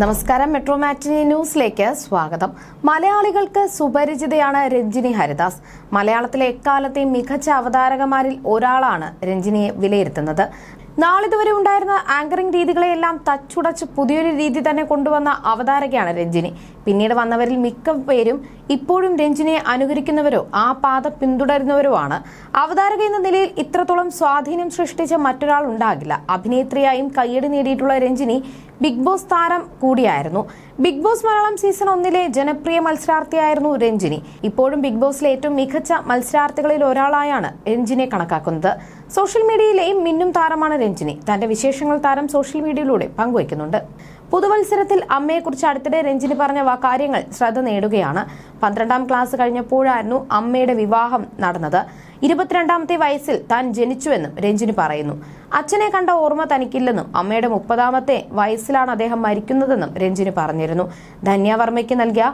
നമസ്കാരം മെട്രോ മാറ്റിനി ന്യൂസിലേക്ക് സ്വാഗതം. മലയാളികൾക്ക് സുപരിചിതയാണ് രഞ്ജിനി ഹരിദാസ്. മലയാളത്തിലെ എക്കാലത്തെയും മികച്ച അവതാരകമാരിൽ ഒരാളാണ് രഞ്ജിനിയെ വിലയിരുത്തുന്നത്. നാളിതുവരെ ഉണ്ടായിരുന്ന ആങ്കറിംഗ് രീതികളെയെല്ലാം തച്ചുടച്ച് പുതിയൊരു രീതി തന്നെ കൊണ്ടുവന്ന അവതാരകയാണ് രഞ്ജിനി. പിന്നീട് വന്നവരിൽ മിക്ക പേരും ഇപ്പോഴും രഞ്ജിനിയെ അനുകരിക്കുന്നവരോ ആ പാത പിന്തുടരുന്നവരോ ആണ് അവതാരക എന്ന നിലയിൽ ഇത്രത്തോളം സ്വാധീനം സൃഷ്ടിച്ച മറ്റൊരാൾ ഉണ്ടാകില്ല. അഭിനേത്രിയായും കയ്യടി നേടിയിട്ടുള്ള രഞ്ജിനി ബിഗ് ബോസ് താരം കൂടിയായിരുന്നു. ബിഗ് ബോസ് മലയാളം സീസൺ ഒന്നിലെ ജനപ്രിയ മത്സരാർത്ഥിയായിരുന്നു രഞ്ജിനി. ഇപ്പോഴും ബിഗ് ബോസിലെ ഏറ്റവും മികച്ച മത്സരാർത്ഥികളിൽ ഒരാളായാണ് രഞ്ജിനിയെ കണക്കാക്കുന്നത്. സോഷ്യൽ മീഡിയയിലെ മിന്നും താരമാണ് രഞ്ജിനി. തന്റെ വിശേഷങ്ങൾ താരം സോഷ്യൽ മീഡിയയിലൂടെ പങ്കുവയ്ക്കുന്നുണ്ട്. പുതുവത്സരത്തിൽ അമ്മയെക്കുറിച്ച് അടുത്തിടെ രഞ്ജിനി പറഞ്ഞ കാര്യങ്ങൾ ശ്രദ്ധ നേടുകയാണ്. പന്ത്രണ്ടാം ക്ലാസ് കഴിഞ്ഞപ്പോഴായിരുന്നു അമ്മയുടെ വിവാഹം നടന്നത്. ഇരുപത്തിരണ്ടാമത്തെ വയസ്സിൽ താൻ ജനിച്ചുവെന്നും രഞ്ജിനി പറയുന്നു. അച്ഛനെ കണ്ട ഓർമ്മ തനിക്കില്ലെന്നും അമ്മയുടെ മുപ്പതാമത്തെ വയസ്സിലാണ് അദ്ദേഹം മരിക്കുന്നതെന്നും രഞ്ജിനി പറഞ്ഞിരുന്നു. ധന്യവർമ്മയ്ക്ക് നൽകിയ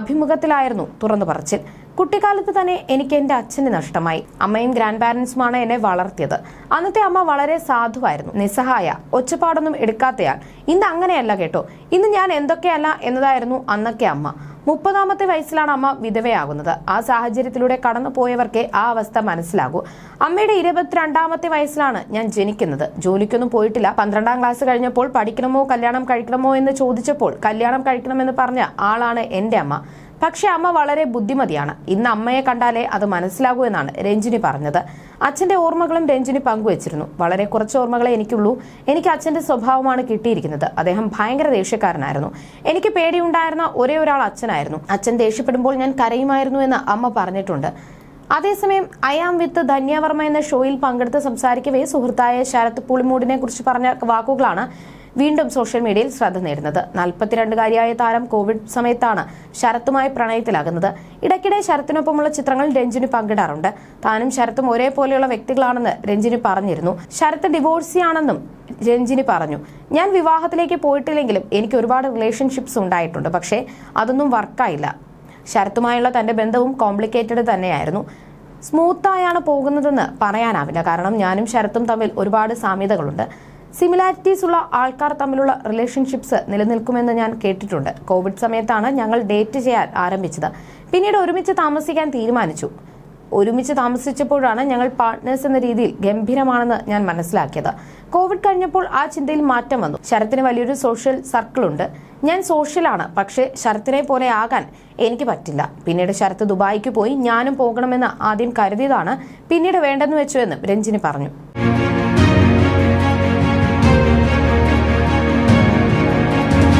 അഭിമുഖത്തിലായിരുന്നു തുറന്നു പറച്ചിൽ. കുട്ടിക്കാലത്ത് തന്നെ എനിക്ക് എന്റെ അച്ഛനെ നഷ്ടമായി. അമ്മയും ഗ്രാൻഡ് പാരന്റ്സുമാണ് എന്നെ വളർത്തിയത്. അന്നത്തെ അമ്മ വളരെ സാധുവായിരുന്നു. നിസ്സഹായ ഒച്ചപ്പാടൊന്നും എടുക്കാത്തയാൾ. ഇന്ന് അങ്ങനെയല്ല കേട്ടോ. ഇന്ന് ഞാൻ എന്തൊക്കെയല്ല എന്നതായിരുന്നു അന്നൊക്കെ അമ്മ. മുപ്പതാമത്തെ വയസ്സിലാണ് അമ്മ വിധവയാകുന്നത്. ആ സാഹചര്യത്തിലൂടെ കടന്നു പോയവർക്കേ ആ അവസ്ഥ മനസ്സിലാകൂ. അമ്മയുടെ ഇരുപത്തിരണ്ടാമത്തെ വയസ്സിലാണ് ഞാൻ ജനിക്കുന്നത്. ജോലിക്കൊന്നും പോയിട്ടില്ല. പന്ത്രണ്ടാം ക്ലാസ് കഴിഞ്ഞപ്പോൾ പഠിക്കണമോ കല്യാണം കഴിക്കണമോ എന്ന് ചോദിച്ചപ്പോൾ കല്യാണം കഴിക്കണമെന്ന് പറഞ്ഞ ആളാണ് എന്റെ അമ്മ. പക്ഷെ അമ്മ വളരെ ബുദ്ധിമതിയാണ്. ഇന്ന് അമ്മയെ കണ്ടാലേ അത് മനസ്സിലാകൂ എന്നാണ് രഞ്ജിനി പറഞ്ഞത്. അച്ഛന്റെ ഓർമ്മകളും രഞ്ജിനി പങ്കുവച്ചിരുന്നു. വളരെ കുറച്ച് ഓർമ്മകളെ എനിക്കുള്ളൂ. എനിക്ക് അച്ഛന്റെ സ്വഭാവമാണ് കിട്ടിയിരിക്കുന്നത്. അദ്ദേഹം ഭയങ്കര ദേഷ്യക്കാരനായിരുന്നു. എനിക്ക് പേടിയുണ്ടായിരുന്ന ഒരേ ഒരാൾ അച്ഛനായിരുന്നു. അച്ഛൻ ദേഷ്യപ്പെടുമ്പോൾ ഞാൻ കരയുമായിരുന്നു എന്ന് അമ്മ പറഞ്ഞിട്ടുണ്ട്. അതേസമയം ഐ ആം വിത്ത് ധന്യവർമ്മ എന്ന ഷോയിൽ പങ്കെടുത്ത് സംസാരിക്കവേ സുഹൃത്തായ ശരത് പുളിമൂടിനെ കുറിച്ച് പറഞ്ഞ വാക്കുകളാണ് വീണ്ടും സോഷ്യൽ മീഡിയയിൽ ശ്രദ്ധ നേടുന്നത്. നാൽപ്പത്തിരണ്ടുകാരിയായ താരം കോവിഡ് സമയത്താണ് ശരത്തുമായി പ്രണയത്തിലാകുന്നത്. ഇടയ്ക്കിടെ ശരത്തിനൊപ്പമുള്ള ചിത്രങ്ങൾ രഞ്ജിനി പങ്കിടാറുണ്ട്. താനും ശരത്തും ഒരേപോലെയുള്ള വ്യക്തികളാണെന്ന് രഞ്ജിനി പറഞ്ഞിരുന്നു. ശരത്ത് ഡിവോഴ്സിയാണെന്നും രഞ്ജിനി പറഞ്ഞു. ഞാൻ വിവാഹത്തിലേക്ക് പോയിട്ടില്ലെങ്കിലും എനിക്ക് ഒരുപാട് റിലേഷൻഷിപ്സ് ഉണ്ടായിട്ടുണ്ട്. പക്ഷേ അതൊന്നും വർക്കായില്ല. ശരത്തുമായുള്ള തന്റെ ബന്ധവും കോംപ്ലിക്കേറ്റഡ് തന്നെയായിരുന്നു. സ്മൂത്തായാണ് പോകുന്നതെന്ന് പറയാനാവില്ല. കാരണം ഞാനും ശരത്തും തമ്മിൽ ഒരുപാട് സാമ്യതകളുണ്ട്. സിമിലാരിറ്റീസ് ഉള്ള ആൾക്കാർ തമ്മിലുള്ള റിലേഷൻഷിപ്സ് നിലനിൽക്കുമെന്ന് ഞാൻ കേട്ടിട്ടുണ്ട്. കോവിഡ് സമയത്താണ് ഞങ്ങൾ ഡേറ്റ് ചെയ്യാൻ ആരംഭിച്ചത്. പിന്നീട് ഒരുമിച്ച് താമസിക്കാൻ തീരുമാനിച്ചു. ഒരുമിച്ച് താമസിച്ചപ്പോഴാണ് ഞങ്ങൾ പാർട്ട്നേഴ്സ് എന്ന രീതിയിൽ ഗംഭീരമാണെന്ന് ഞാൻ മനസ്സിലാക്കിയത്. കോവിഡ് കഴിഞ്ഞപ്പോൾ ആ ചിന്തയിൽ മാറ്റം വന്നു. ശരത്തിന് വലിയൊരു സോഷ്യൽ സർക്കിൾ ഉണ്ട്. ഞാൻ സോഷ്യലാണ് പക്ഷേ ശരത്തിനെ പോലെ ആകാൻ എനിക്ക് പറ്റില്ല. പിന്നീട് ശരത്ത് ദുബായിക്ക് പോയി ഞാനും പോകണമെന്ന് ആദ്യം കരുതിയതാണ്. പിന്നീട് വേണ്ടെന്ന് വെച്ചു എന്നും രഞ്ജിനി പറഞ്ഞു.